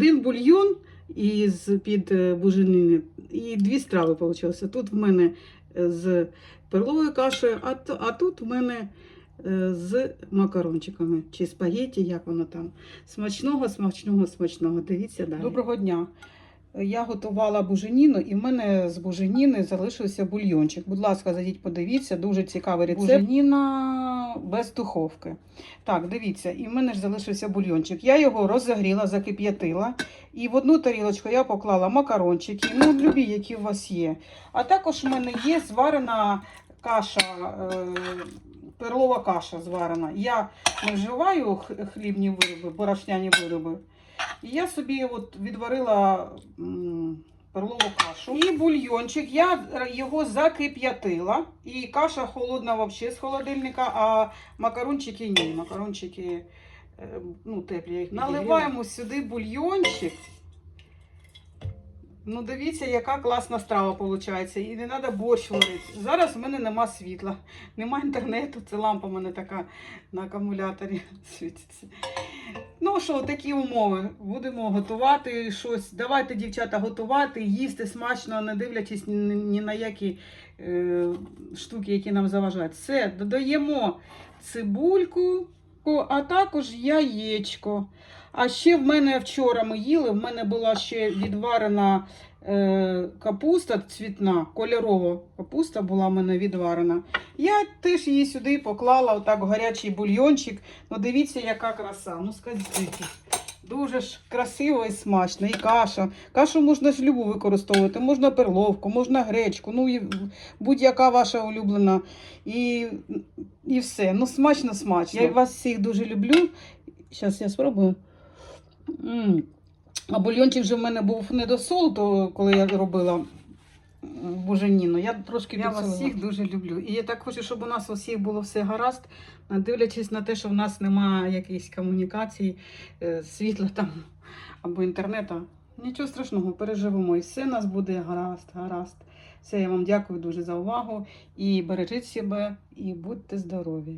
Один бульйон із під е, буженини і дві страви вийшло. Тут в мене е, з перловою кашею, а, а тут в мене е, з макарончиками чи спагетті, як воно там. Смачного, смачного, смачного. Дивіться далі. Доброго дня. Я готувала буженіну, і в мене з буженіни залишився бульйончик. Будь ласка, зайдіть, подивіться, дуже цікавий рецепт. Буженіна без духовки. Так, дивіться, і в мене ж залишився бульйончик. Я його розігріла, закип'ятила. І в одну тарілочку я поклала макарончики, ну, любі, які у вас є. А також в мене є зварена каша, е, перлова каша зварена. Я не вживаю хлібні вироби, борошняні вироби. І я собі от відварила перлову кашу. І бульйончик, я його закип'ятила. І каша холодна взагалі з холодильника, а макарончики ні. Макарончики е, ну, теплі. Я їх Наливаємо сюди бульйончик. Ну, дивіться, яка класна страва виходить. І не треба борщ варити. Зараз в мене нема світла, нема інтернету. Це лампа в мене така на акумуляторі світиться. Ну що, такі умови. Будемо готувати щось. Давайте, дівчата, готувати, їсти смачно, не дивлячись ні, на які е, штуки, які нам заважають. Все, додаємо цибульку, о, а також яєчко. А ще в мене вчора ми їли, в мене була ще відварена е, капуста цвітна, кольорова капуста була в мене відварена. Я теж її сюди поклала, отак гарячий бульйончик. Ну дивіться, яка краса. Ну скажіть. Дуже ж красиво і смачно, і каша. Кашу можна ж любу використовувати, можна перловку, можна гречку, ну будь-яка ваша улюблена. І, і все. Ну, смачно, смачно. Я вас всіх дуже люблю. Зараз я спробую. М. А бульйончик вже в мене був не до солу, коли я робила м, буженіну. Я трошки Я вас всіх дуже люблю. І я так хочу, щоб у нас у всіх було все гаразд, дивлячись на те, що в нас немає якоїсь комунікації, е, світла там або інтернету. Нічого страшного, переживемо. І все у нас буде гаразд, гаразд. Все, я вам дякую дуже за увагу. І бережіть себе, і будьте здорові.